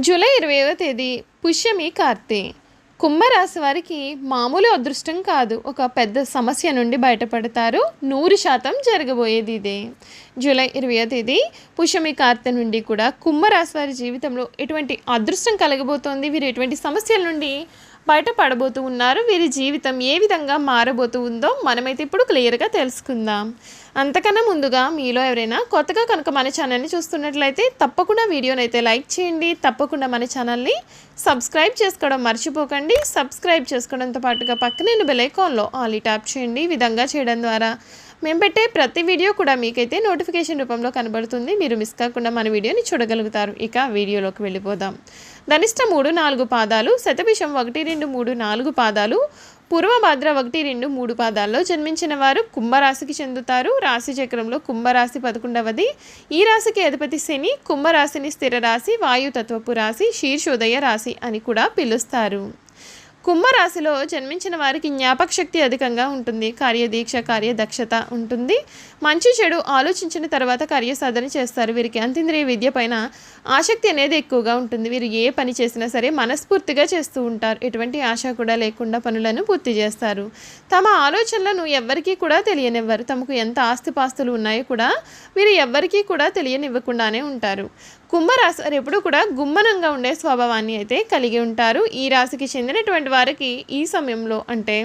July ఇరవైవ తేదీ పుష్యమి కార్తె. కుంభరాశి వారికి మామూలు అదృష్టం కాదు. ఒక పెద్ద సమస్య నుండి బయటపడతారు. నూరు శాతం జరగబోయేది ఇదే. జూలై ఇరవై తేదీ పుష్యమి కార్తె నుండి కూడా కుంభరాశి వారి జీవితంలో ఎటువంటి అదృష్టం కలగబోతోంది? వీరు ఎటువంటి సమస్యల నుండి బయటపడబోతూ ఉన్నారు. వీరి జీవితం ఏ విధంగా మారబోతూ ఉందో మనమైతే ఇప్పుడు క్లియర్గా తెలుసుకుందాం. అంతకన్నా ముందుగా మీలో ఎవరైనా కొత్తగా కనుక మన ఛానల్ని చూస్తున్నట్లయితే తప్పకుండా వీడియోని అయితే లైక్ చేయండి. తప్పకుండా మన ఛానల్ని సబ్స్క్రైబ్ చేసుకోవడం మర్చిపోకండి. సబ్స్క్రైబ్ చేసుకోవడంతో పాటుగా పక్కనే బెల్ ఐకాన్లో ఆల్ ట్యాప్ చేయండి. ఈ విధంగా చేయడం ద్వారా మేము పెట్టే ప్రతి వీడియో కూడా మీకైతే నోటిఫికేషన్ రూపంలో కనబడుతుంది. మీరు మిస్ కాకుండా మన వీడియోని చూడగలుగుతారు. ఇక వీడియోలోకి వెళ్ళిపోదాం. ధనిష్ట మూడు నాలుగు పాదాలు శతభిషం ఒకటి రెండు మూడు నాలుగు పాదాలు పూర్వభద్ర ఒకటి రెండు మూడు పాదాల్లో జన్మించిన వారు కుంభరాశికి చెందుతారు. రాశి చక్రంలో కుంభరాశి పదకొండవది. ఈ రాశికి అధిపతి శని కుంభరాశిని స్థిర రాశి వాయుతత్వపు రాశి శీర్షోదయ రాశి అని కూడా పిలుస్తారు. కుంభరాశిలో జన్మించిన వారికి జ్ఞాపక శక్తి అధికంగా ఉంటుంది. కార్యదీక్ష కార్యదక్షత ఉంటుంది. మంచి చెడు ఆలోచించిన తర్వాత కార్యసాధన చేస్తారు. వీరికి అంతింద్రియ విద్య పైన ఆసక్తి అనేది ఎక్కువగా ఉంటుంది. వీరు ఏ పని చేసినా సరే మనస్ఫూర్తిగా చేస్తూ ఉంటారు. ఎటువంటి ఆశ కూడా లేకుండా పనులను పూర్తి చేస్తారు. తమ ఆలోచనలను ఎవ్వరికీ కూడా తెలియనివ్వరు. తమకు ఎంత ఆస్తిపాస్తులు ఉన్నాయో కూడా వీరు ఎవ్వరికీ కూడా తెలియనివ్వకుండానే ఉంటారు. కుంభరాశి వారు ఎప్పుడు కూడా గుమ్మనంగా ఉండే స్వభావాన్ని అయితే కలిగి ఉంటారు. ఈ రాశికి చెందినటువంటి వారికి ఈ సమయంలో అంటే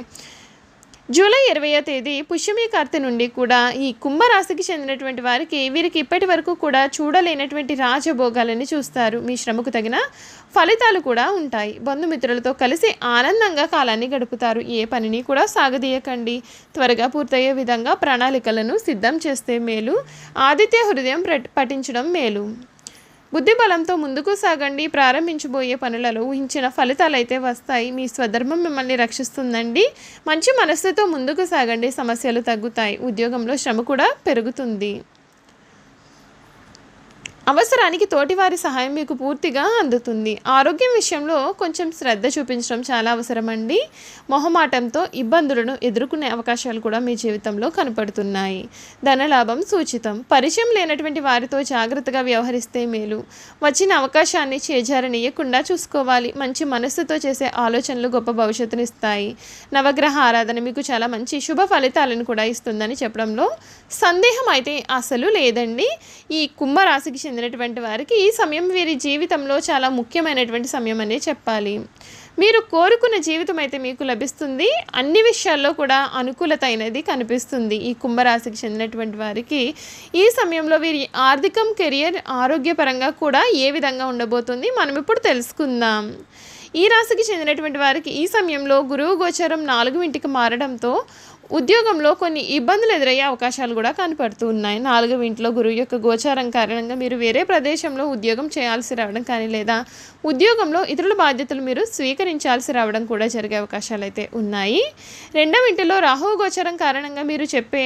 జూలై ఇరవయో తేదీ పుష్యమి కార్తె నుండి కూడా ఈ కుంభరాశికి చెందినటువంటి వారికి వీరికి ఇప్పటి వరకు కూడా చూడలేనటువంటి రాజభోగాలని చూస్తారు. మీ శ్రమకు తగిన ఫలితాలు కూడా ఉంటాయి. బంధుమిత్రులతో కలిసి ఆనందంగా కాలాన్ని గడుపుతారు. ఏ పనిని కూడా సాగదీయకండి. త్వరగా పూర్తయ్యే విధంగా ప్రణాళికలను సిద్ధం చేస్తే మేలు. ఆదిత్య హృదయం పఠించడం మేలు. బుద్ధి బలంతో ముందుకు సాగండి. ప్రారంభించబోయే పనులలో ఊహించిన ఫలితాలు అయితే వస్తాయి. మీ స్వధర్మం మిమ్మల్ని రక్షిస్తుందండి. మంచి మనస్సుతో ముందుకు సాగండి. సమస్యలు తగ్గుతాయి. ఉద్యోగంలో శ్రమ కూడా పెరుగుతుంది. అవసరానికి తోటివారి సహాయం మీకు పూర్తిగా అందుతుంది. ఆరోగ్యం విషయంలో కొంచెం శ్రద్ధ చూపించడం చాలా అవసరమండి. మొహమాటంతో ఇబ్బందులను ఎదుర్కొనే అవకాశాలు కూడా మీ జీవితంలో కనపడుతున్నాయి. ధనలాభం సూచితం. పరిచయం లేనటువంటి వారితో జాగ్రత్తగా వ్యవహరిస్తే మేలు. వచ్చిన అవకాశాన్ని చేజారనీయకుండా చూసుకోవాలి. మంచి మనస్సుతో చేసే ఆలోచనలు గొప్ప భవిష్యత్తునిస్తాయి నవగ్రహ ఆరాధన మీకు చాలా మంచి శుభ ఫలితాలను కూడా ఇస్తుందని చెప్పడంలో సందేహం అయితే అసలు లేదండి. ఈ కుంభరాశికి చెందినటువంటి వారికి ఈ సమయం వీరి జీవితంలో చాలా ముఖ్యమైనటువంటి సమయం అనే చెప్పాలి. మీరు కోరుకున్న జీవితం అయితే మీకు లభిస్తుంది. అన్ని విషయాల్లో కూడా అనుకూలత అయినది కనిపిస్తుంది. ఈ కుంభరాశికి చెందినటువంటి వారికి ఈ సమయంలో వీరి ఆర్థికం కెరియర్ ఆరోగ్యపరంగా కూడా ఏ విధంగా ఉండబోతుంది మనం ఇప్పుడు తెలుసుకుందాం. ఈ రాశికి చెందినటువంటి వారికి ఈ సమయంలో గురువు గోచరం నాలుగు ఇంటికి మారడంతో ఉద్యోగంలో కొన్ని ఇబ్బందులు ఎదురయ్యే అవకాశాలు కూడా కనపడుతూ ఉన్నాయి. నాలుగవ ఇంట్లో గురువు యొక్క గోచారం కారణంగా మీరు వేరే ప్రదేశంలో ఉద్యోగం చేయాల్సి రావడం కానీ లేదా ఉద్యోగంలో ఇతరుల బాధ్యతలు మీరు స్వీకరించాల్సి రావడం కూడా జరిగే అవకాశాలు అయితే ఉన్నాయి. రెండవ ఇంటిలో రాహువు గోచారం కారణంగా మీరు చెప్పే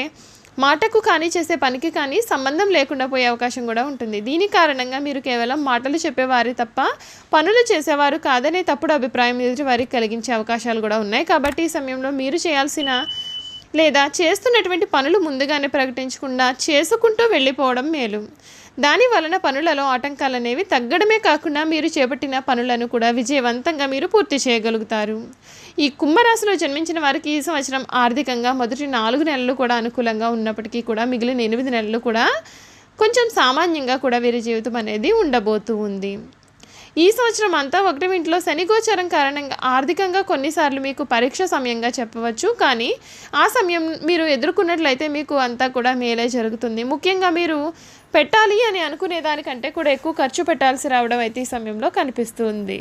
మాటకు కానీ చేసే పనికి కానీ సంబంధం లేకుండా పోయే అవకాశం కూడా ఉంటుంది. దీని కారణంగా మీరు కేవలం మాటలు చెప్పేవారు తప్ప పనులు చేసేవారు కాదనే తప్పుడు అభిప్రాయం ఎదుటి వారికి కలిగించే అవకాశాలు కూడా ఉన్నాయి. కాబట్టి ఈ సమయంలో మీరు చేయాల్సిన లేదా చేస్తున్నటువంటి పనులు ముందుగానే ప్రకటించకుండా చేసుకుంటూ వెళ్ళిపోవడం మేలు. దాని వలన పనులలో ఆటంకాలు అనేవి తగ్గడమే కాకుండా మీరు చేపట్టిన పనులను కూడా విజయవంతంగా మీరు పూర్తి చేయగలుగుతారు. ఈ కుంభరాశిలో జన్మించిన వారికి ఈ సంవత్సరం ఆర్థికంగా మొదటి నాలుగు నెలలు కూడా అనుకూలంగా ఉన్నప్పటికీ కూడా మిగిలిన ఎనిమిది నెలలు కూడా కొంచెం సామాన్యంగా కూడా వీరి జీవితం అనేది ఉండబోతూ ఉంది. ఈ సంవత్సరం అంతా ఒకటి ఇంట్లో శనిగోచరం కారణంగా ఆర్థికంగా కొన్నిసార్లు మీకు పరీక్ష సమయంగా చెప్పవచ్చు. కానీ ఆ సమయం మీరు ఎదుర్కొన్నట్లయితే మీకు అంతా కూడా మేలే జరుగుతుంది. ముఖ్యంగా మీరు పెట్టాలి అని అనుకునే దానికంటే కూడా ఎక్కువ ఖర్చు పెట్టాల్సి రావడం అయితే ఈ సమయంలో కనిపిస్తుంది.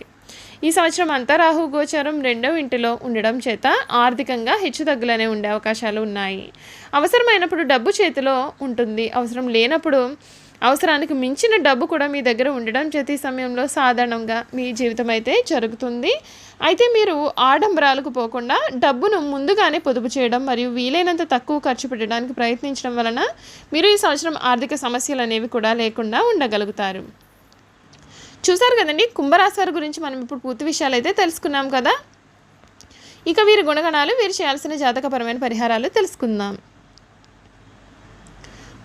ఈ సంవత్సరం అంతా రాహు గోచారం రెండవ ఇంటిలో ఉండడం చేత ఆర్థికంగా హెచ్చుతగ్గులనే ఉండే అవకాశాలు ఉన్నాయి. అవసరమైనప్పుడు డబ్బు చేతిలో ఉంటుంది. అవసరం లేనప్పుడు అవసరానికి మించిన డబ్బు కూడా మీ దగ్గర ఉండడం ప్రతి సమయంలో సాధారణంగా మీ జీవితం అయితే జరుగుతుంది. అయితే మీరు ఆడంబరాలకు పోకుండా డబ్బును ముందుగానే పొదుపు చేయడం మరియు వీలైనంత తక్కువ ఖర్చు పెట్టడానికి ప్రయత్నించడం వలన మీరు ఈ సంవత్సరం ఆర్థిక సమస్యలు అనేవి కూడా లేకుండా ఉండగలుగుతారు. చూసారు కదండి? కుంభరాశి వారి గురించి మనం ఇప్పుడు పూర్తి విషయాలు అయితే తెలుసుకున్నాం కదా? ఇక వీరి గుణగణాలు వీరు చేయాల్సిన జాతకపరమైన పరిహారాలు తెలుసుకుందాం.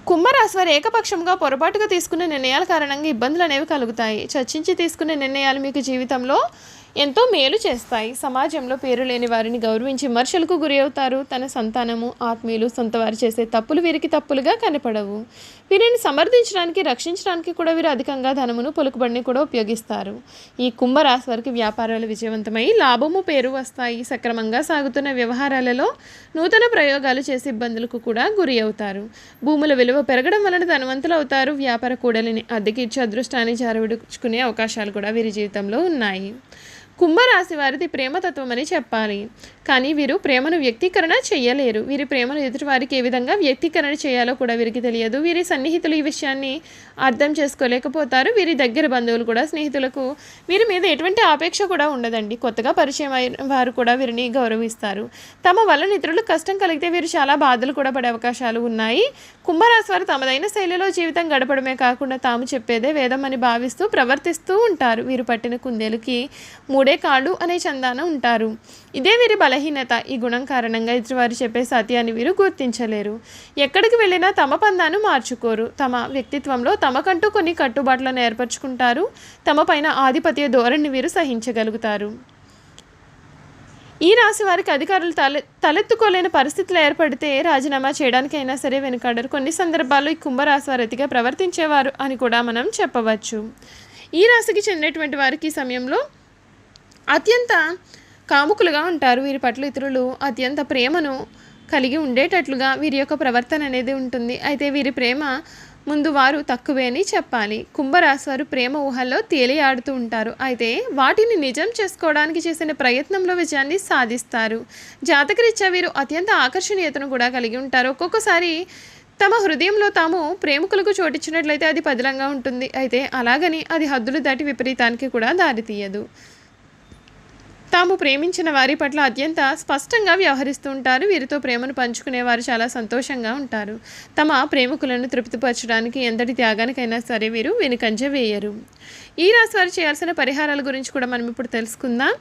కుంభరాశి వారు ఏకపక్షంగా పొరపాటుగా తీసుకునే నిర్ణయాల కారణంగా ఇబ్బందులు అనేవి కలుగుతాయి. చర్చించి తీసుకునే నిర్ణయాలు మీకు జీవితంలో ఎంతో మేలు చేస్తాయి. సమాజంలో పేరు లేని వారిని గౌరవించి విమర్శలకు గురి అవుతారు. తన సంతానము ఆత్మీయులు సొంత వారు చేసే తప్పులు వీరికి తప్పులుగా కనపడవు. వీరిని సమర్థించడానికి రక్షించడానికి కూడా వీరు అధికంగా ధనమును పొలుకుబడిని కూడా ఉపయోగిస్తారు. ఈ కుంభరాశి వారికి వ్యాపారాలు విజయవంతమై లాభము పేరు వస్తాయి. సక్రమంగా సాగుతున్న వ్యవహారాలలో నూతన ప్రయోగాలు చేసే ఇబ్బందులకు కూడా గురి అవుతారు. భూముల విలువ పెరగడం వలన ధనవంతులు అవుతారు. వ్యాపార కూడలిని అద్దెకి ఇచ్చి అదృష్టాన్ని జారవిడుచుకునే అవకాశాలు కూడా వీరి జీవితంలో ఉన్నాయి. కుంభరాశి వారిది ప్రేమతత్వం అని చెప్పాలి. కానీ వీరు ప్రేమను వ్యక్తీకరణ చేయలేరు. వీరి ప్రేమను ఎదుటి వారికి ఏ విధంగా వ్యక్తీకరణ చేయాలో కూడా వీరికి తెలియదు. వీరి సన్నిహితులు ఈ విషయాన్ని అర్థం చేసుకోలేకపోతారు. వీరి దగ్గర బంధువులు కూడా స్నేహితులకు వీరి మీద ఎటువంటి ఆపేక్ష కూడా ఉండదండి. కొత్తగా పరిచయం అయిన వారు కూడా వీరిని గౌరవిస్తారు. తమ వల్ల ఇతరులకు కష్టం కలిగితే వీరు చాలా బాధలు కూడా పడే అవకాశాలు ఉన్నాయి. కుంభరాశి వారు తమదైన శైలిలో జీవితం గడపడమే కాకుండా తాము చెప్పేదే వేదం అని భావిస్తూ ప్రవర్తిస్తూ ఉంటారు. వీరు పట్టిన కుందేలుకి మూడే కాళ్ళు అనే చందాన ఉంటారు. ఇదే వీరి బలహీనత. ఈ గుణం కారణంగా ఎదుటివారు చెప్పే సత్యాన్ని వీరు గుర్తించలేరు. ఎక్కడికి వెళ్ళినా తమ పందాను మార్చుకోరు. తమ వ్యక్తిత్వంలో తమకంటూ కొన్ని కట్టుబాట్లను ఏర్పరచుకుంటారు. తమ పైన ఆధిపత్య ధోరణిని వీరు సహించగలుగుతారు. ఈ రాశి వారికి అధికారులు తలె తలెత్తుకోలేని పరిస్థితులు ఏర్పడితే రాజీనామా చేయడానికైనా సరే వెనుకాడరు. కొన్ని సందర్భాల్లో ఈ కుంభరాశి వారు అతిగా ప్రవర్తించేవారు అని కూడా మనం చెప్పవచ్చు. ఈ రాశికి చెందినటువంటి వారికి ఈ సమయంలో అత్యంత కాముకులుగా ఉంటారు. వీరి పట్ల ఇతరులు అత్యంత ప్రేమను కలిగి ఉండేటట్లుగా వీరి యొక్క ప్రవర్తన అనేది ఉంటుంది. అయితే వీరి ప్రేమ ముందు వారు తక్కువే అని చెప్పాలి. కుంభరాశివారు ప్రేమ ఊహల్లో తేలియాడుతూ ఉంటారు. అయితే వాటిని నిజం చేసుకోవడానికి చేసిన ప్రయత్నంలో విజయాన్ని సాధిస్తారు. జాతకరీత్యా వీరు అత్యంత ఆకర్షణీయతను కూడా కలిగి ఉంటారు. ఒక్కొక్కసారి తమ హృదయంలో తాము ప్రేమికులకు చోటిచ్చినట్లయితే అది పదిలంగా ఉంటుంది. అయితే అలాగని అది హద్దులు దాటి విపరీతానికి కూడా దారితీయదు. తాము ప్రేమించిన వారి పట్ల అత్యంత స్పష్టంగా వ్యవహరిస్తూ ఉంటారు. వీరితో ప్రేమను పంచుకునే వారు చాలా సంతోషంగా ఉంటారు. తమ ప్రేమికులను తృప్తిపరచడానికి ఎంతటి త్యాగానికైనా సరే వీరు వెనుకంజ వేయరు. ఈ రాశి వారు చేయాల్సిన పరిహారాల గురించి కూడా మనం ఇప్పుడు తెలుసుకుందాం.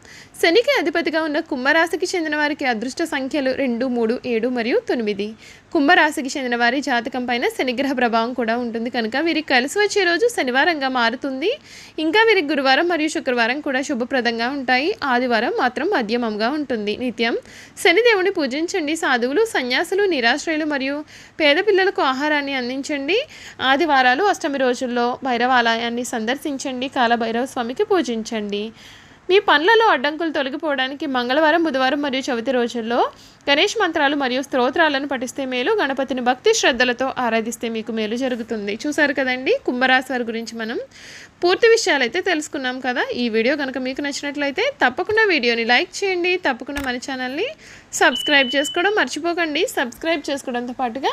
శనికి అధిపతిగా ఉన్న కుంభరాశికి చెందిన వారికి అదృష్ట సంఖ్యలు రెండు మూడు ఏడు మరియు తొమ్మిది. కుంభరాశికి చెందిన వారి జాతకం పైన శనిగ్రహ ప్రభావం కూడా ఉంటుంది కనుక వీరికి కలిసి వచ్చే రోజు శనివారంగా మారుతుంది. ఇంకా వీరికి గురువారం మరియు శుక్రవారం కూడా శుభప్రదంగా ఉంటాయి. ఆదివారం మాత్రం మధ్యమంగా ఉంటుంది. నిత్యం శనిదేవుని పూజించండి. సాధువులు సన్యాసులు నిరాశ్రయులు మరియు పేద పిల్లలకు ఆహారాన్ని అందించండి. ఆదివారాలు అష్టమి రోజుల్లో భైరవాలయాన్ని సందర్శించండి. కాలభైరవ స్వామికి పూజించండి. మీ పనులలో అడ్డంకులు తొలగిపోవడానికి మంగళవారం బుధవారం మరియు చవితి రోజుల్లో గణేష్ మంత్రాలు మరియు స్తోత్రాలను పఠిస్తే మేలు. గణపతిని భక్తి శ్రద్ధలతో ఆరాధిస్తే మీకు మేలు జరుగుతుంది. చూసారు కదండి? కుంభరాశి వారి గురించి మనం పూర్తి విషయాలు అయితే తెలుసుకున్నాం కదా. ఈ వీడియో కనుక మీకు నచ్చినట్లయితే తప్పకుండా వీడియోని లైక్ చేయండి. తప్పకుండా మన ఛానల్ని సబ్స్క్రైబ్ చేసుకోవడం మర్చిపోకండి. సబ్స్క్రైబ్ చేసుకోవడంతో పాటుగా